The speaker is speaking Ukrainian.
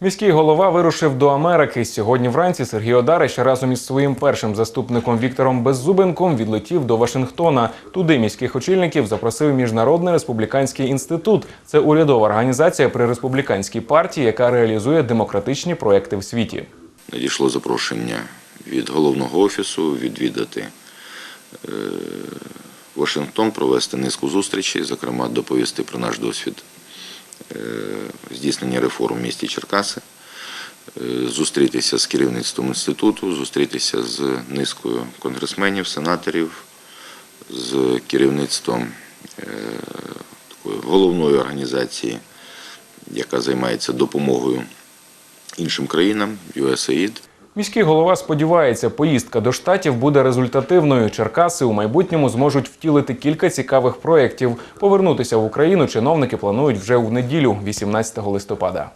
Міський голова вирушив до Америки. Сьогодні вранці Сергій Одарич разом із своїм першим заступником Віктором Беззубенком відлетів до Вашингтона. Туди міських очільників запросив Міжнародний республіканський інститут. Це урядова організація при республіканській партії, яка реалізує демократичні проекти в світі. Надійшло запрошення від головного офісу відвідати е, Вашингтон, провести низку зустрічей, зокрема доповісти про наш досвід е, здійснення реформ в місті Черкаси, е, зустрітися з керівництвом інституту, зустрітися з низкою конгресменів, сенаторів, з керівництвом е, головної організації, яка займається допомогою іншим країнам, USAID. Міський голова сподівається, поїздка до штатів буде результативною. Черкаси у майбутньому зможуть втілити кілька цікавих проєктів. Повернутися в Україну чиновники планують вже у неділю, 18 листопада.